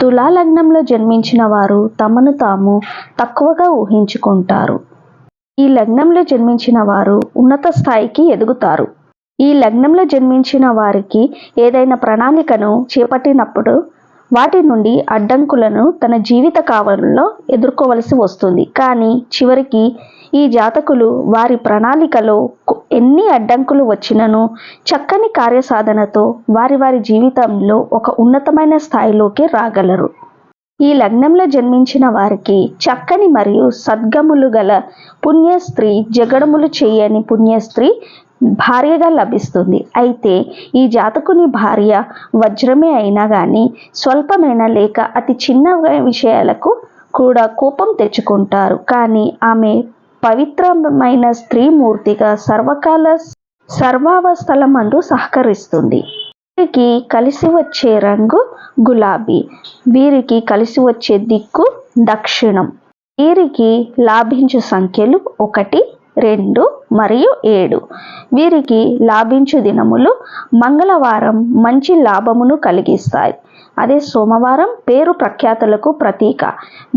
తులా లగ్నంలో జన్మించిన వారు తమను తాము తక్కువగా ఊహించుకుంటారు. ఈ లగ్నంలో జన్మించిన వారు ఉన్నత స్థాయికి ఎదుగుతారు. ఈ లగ్నంలో జన్మించిన వారికి ఏదైనా ప్రణాళికను చేపట్టినప్పుడు వాటి నుండి అడ్డంకులను తన జీవిత కాలంలో ఎదుర్కోవలసి వస్తుంది. కానీ చివరికి ఈ జాతకులు వారి ప్రణాళికలో ఎన్ని అడ్డంకులు వచ్చినను చక్కని కార్యసాధనతో వారి వారి జీవితంలో ఒక ఉన్నతమైన స్థాయిలోకి రాగలరు. ఈ లగ్నంలో జన్మించిన వారికి చక్కని మరియు సద్గములు గల పుణ్య స్త్రీ జగడములు చేయని పుణ్య స్త్రీ భార్యగా లభిస్తుంది. అయితే ఈ జాతకుని భార్య వజ్రమే అయినా కానీ స్వల్పమైన లేక అతి చిన్న విషయాలకు కూడా కోపం తెచ్చుకుంటారు. కానీ ఆమె పవిత్రమైన స్త్రీమూర్తిగా సర్వకాల సర్వావస్థల మందు సహకరిస్తుంది. వీరికి కలిసి వచ్చే రంగు గులాబీ. వీరికి కలిసి వచ్చే దిక్కు దక్షిణం. వీరికి లాభించు సంఖ్యలు ఒకటి రెండు మరియు ఏడు. వీరికి లాభించు దినములు మంగళవారం మంచి లాభమును కలిగిస్తాయి. అదే సోమవారం పేరు ప్రఖ్యాతులకు ప్రతీక.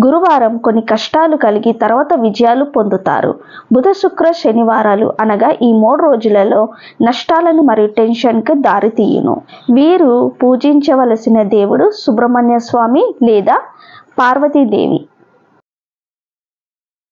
గురువారం కొన్ని కష్టాలు కలిగి తర్వాత విజయాలు పొందుతారు. బుధ శుక్ర శనివారాలు అనగా ఈ మూడు రోజులలో నష్టాలను మరియు టెన్షన్కు దారితీయును. వీరు పూజించవలసిన దేవుడు సుబ్రహ్మణ్య స్వామి లేదా పార్వతీదేవి.